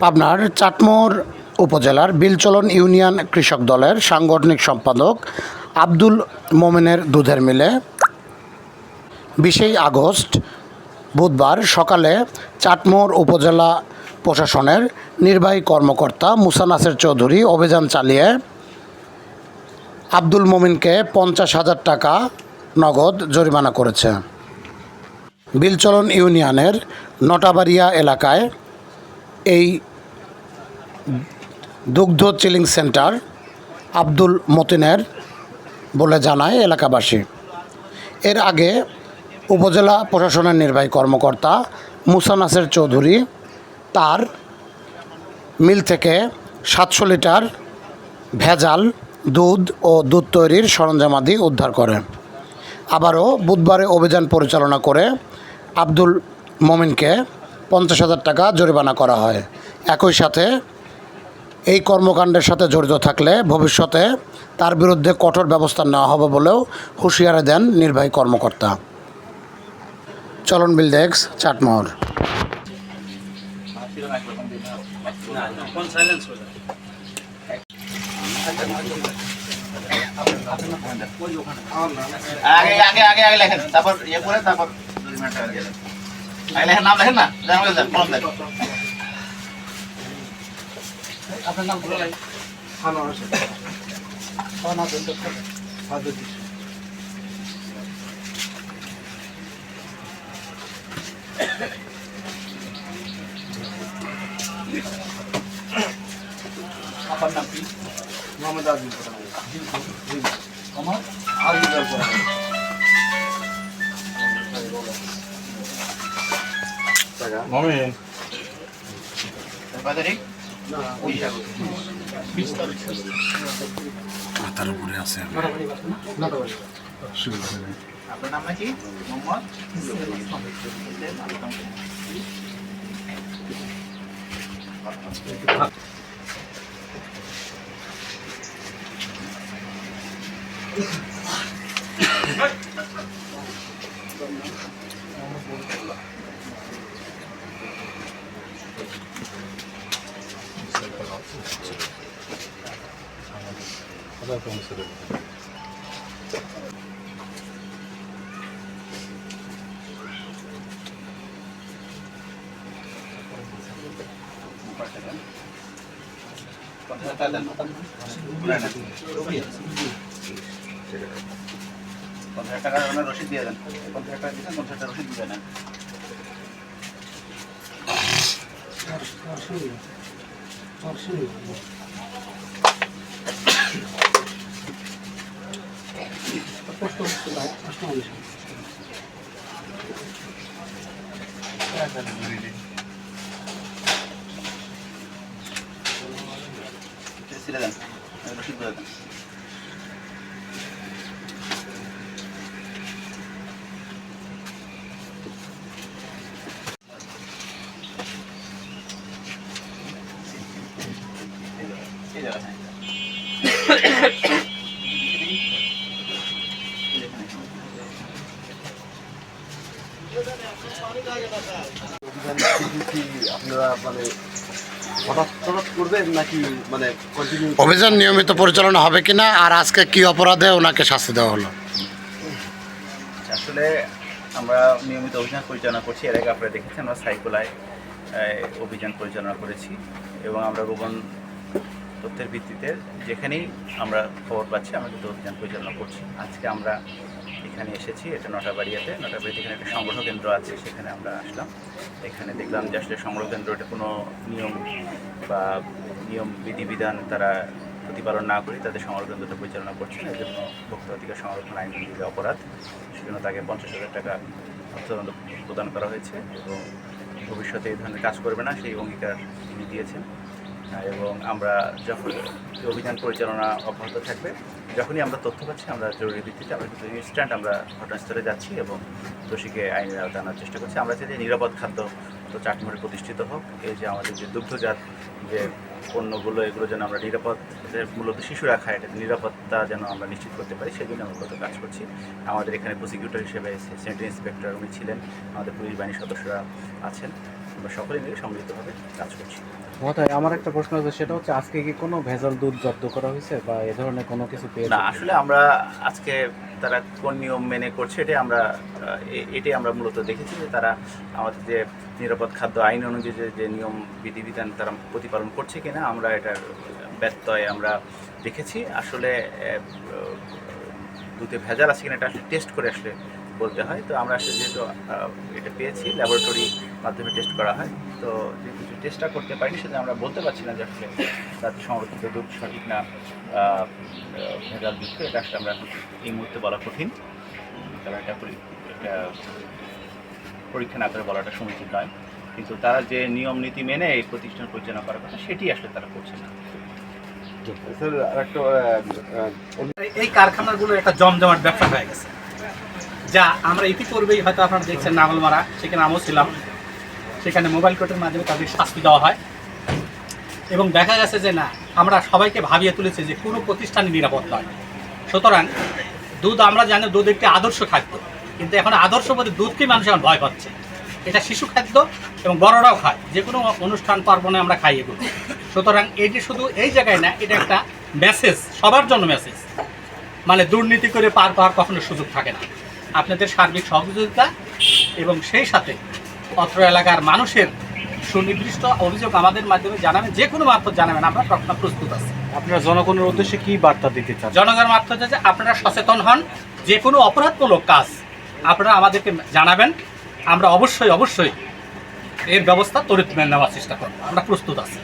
পাবনার চাটমোহর উপজেলার বিলচলন ইউনিয়ন কৃষক দলের সাংগঠনিক সম্পাদক আব্দুল মোমেনের দুধের মিলে বিশেই আগস্ট, বুধবার সকালে চাটমোর উপজেলা প্রশাসনের নির্বাহী কর্মকর্তা মুসানাসের চৌধুরী অভিযান চালিয়ে আব্দুল মোমিনকে পঞ্চাশ হাজার টাকা নগদ জরিমানা করেছে। বিলচলন ইউনিয়নের নটাবাড়িয়া এলাকায় এই দুগ্ধ চিলিং সেন্টার আব্দুল মতিনের বলে জানায় এলাকাবাসী। এর আগে উপজেলা প্রশাসনের নির্বাহী কর্মকর্তা মুসা নাসের চৌধুরী তার মিল থেকে সাতশো লিটার ভেজাল, দুধ ও দুধ তৈরির সরঞ্জামাদি উদ্ধার করে। আবারও বুধবারে অভিযান পরিচালনা করে আব্দুল মমিনকে পঞ্চাশ হাজার টাকা জরিমানা করা হয়। একই সাথে এই কর্মকাণ্ডের সাথে জড়িত থাকলে ভবিষ্যতে তার বিরুদ্ধে কঠোর ব্যবস্থা নেওয়া হবে বলেও হুঁশিয়ারি দেন নির্বাহী কর্মকর্তা। চলন বিল ডেক্স চাটমোহর তারপর ইয়ে নাম লেখেন না? আপনার নাম বলে নাই খানো আছে খানা দেন তো খাদ্য দিস আপনার নাম কি? মোহাম্মদ আজিম আমার? মাথার উপরে আছে আপনার নাম নাকি মোহাম্মদ পঞ্চাশ টাকা বলেন না। পঞ্চাশ আপনার রসিদ দিয়ে দেন পঞ্চাশ টাকা দিচ্ছেন পঞ্চাশ টাকা রসিদ দিয়ে দেন ছিলে দেন রসিদ দিয়ে দেন এই জায়গায় মানে অভিযান নিয়মিত পরিচালনা হবে কিনা আর আজকে কি অপরাধে ওনাকে শাস্তি দেওয়া হলো? আসলে আমরা নিয়মিত অভিযান পরিচালনা করছি, এর আগে আপনারা দেখেছেন আমরা সাইকোলায় অভিযান পরিচালনা করেছি এবং আমরা গোপন তথ্যের ভিত্তিতে যেখানেই আমরা খবর পাচ্ছি, আমরা কিন্তু অভিযান পরিচালনা করছি। আজকে আমরা এখানে এসেছি, এটা নটাবাড়িয়াতে। নটাবাড়িতে এখানে একটা সংগ্রহ কেন্দ্র আছে, সেখানে আমরা আসলাম। এখানে দেখলাম যে আসলে সংগ্রহ কেন্দ্র, এটা কোনো নিয়ম বা নিয়ম, বিধিবিধান তারা প্রতিপালন না করে তাদের কেন্দ্রটা পরিচালনা করছেন জন্য ভোক্তা অধিকার সংরক্ষণ আইন অনুযায়ী অপরাধ, সেজন্য তাকে পঞ্চাশ হাজার টাকা অর্থদণ্ড প্রদান করা হয়েছে এবং ভবিষ্যতে এই ধরনের কাজ করবে না, সেই অঙ্গীকার তিনি দিয়েছেন। এবং আমরা যখন অভিযান পরিচালনা অব্যাহত থাকবে যখনই আমরা তথ্য পাচ্ছি, আমরা জরুরি ভিত্তিতে আমরা কিন্তু ইনস্ট্যান্ট আমরা ঘটনাস্থলে যাচ্ছি এবং দোষীকে আইনের আওতায় আনার চেষ্টা করছি। আমরা চাই যে নিরাপদ খাদ্য তো চাটমোড়ে প্রতিষ্ঠিত হোক। এই যে আমাদের যে দুগ্ধজাত যে পণ্যগুলো, এগুলো যেন আমরা নিরাপদ মূলত শিশুরা খায় এটা নিরাপত্তা যেন আমরা নিশ্চিত করতে পারি সেজন্য আমরা কত কাজ করছি। আমাদের এখানে প্রসিকিউটর হিসেবে সেন্ট্রাল ইন্সপেক্টর উনি ছিলেন। আমাদের পুলিশ বাহিনীর সদস্যরা আছেন। আমরা সকলে মিলে সম্মিলিতভাবে কাজ করছি। মহোদয় আমার একটা প্রশ্ন আছে সেটা হচ্ছে আজকে কি কোনো ভেজাল দুধ জব্দ করা হয়েছে বা এ ধরনের কোনো কিছু পেয়েছে না আসলে আমরা আজকে তারা কোন নিয়ম মেনে করছে এটাই আমরা এটাই আমরা মূলত দেখেছি যে তারা আমাদের যে নিরাপদ খাদ্য আইন অনুযায়ী যে- যে নিয়ম বিধিবিধান তারা প্রতিপালন করছে কিনা আমরা এটার ব্যত্যয় আমরা দেখেছি। আসলে দুধে ভেজাল আছে কিনা এটা আসলে টেস্ট করে আসলে বলতে হয়। তো আমরা আসলে যেহেতু এটা পেয়েছি ল্যাবরেটরি মাধ্যমে টেস্ট করা হয় তো যেহেতু টেস্টটা করতে পারিনি সেটা আমরা বলতে পারছি না যে আসলে তাদের সংরক্ষিত দুধ সঠিক না ভেজাল যুক্ত এটা আসলে আমরা এখন এই মুহূর্তে বলা কঠিন। কারণ এটা পরি- এটা পরীক্ষা না করে বলাটা সমীচীন নয়। কিন্তু তারা যে নিয়ম নীতি মেনে এই প্রতিষ্ঠান পরিচালনা করার কথা সেটি আসলে তারা করছে না। স্যার আরেকটা এই কারখানাগুলো একটা জমজমাট ব্যবসা হয়ে গেছে। যা আমরা ইতিপূর্বেই হয়তো আপনারা দেখছেন নাঙ্গলমারা সেখানে আমিও ছিলাম। সেখানে মোবাইল কোর্টের মাধ্যমে তাদের শাস্তি দেওয়া হয়। এবং দেখা গেছে যে না, আমরা সবাইকে ভাবিয়ে তুলেছি যে কোনো প্রতিষ্ঠানই নিরাপদ নয়। সুতরাং দুধ আমরা জানি দুধ একটি আদর্শ খাদ্য, কিন্তু এখন আদর্শ বলতে দুধকেই মানুষ এখন ভয় পাচ্ছে? এটা শিশু খাদ্য এবং বড়রাও খায়। যে কোনো অনুষ্ঠান, পার্বণে আমরা খাই এগুলো। সুতরাং এটি শুধু এই জায়গায় না, এটা একটা মেসেজ সবার জন্য মেসেজ মানে দুর্নীতি করে পার পাওয়ার কখনো সুযোগ থাকে না। আপনাদের সার্বিক সহযোগিতা এবং সেই সাথে অত্র এলাকার মানুষের সুনির্দিষ্ট অভিযোগ আমাদের মাধ্যমে জানাবেন যে কোনো মারফত জানাবেন আমরা সবসময় প্রস্তুত আছি। আপনারা জনগণের উদ্দেশ্যে কি বার্তা দিতে চান? জনগণের মারফত যে আপনারা সচেতন হন যে কোনো অপরাধমূলক কাজ আপনারা আমাদেরকে জানাবেন আমরা অবশ্যই অবশ্যই এর ব্যবস্থা তরিত নেওয়ার চেষ্টা করব। আমরা প্রস্তুত আছি।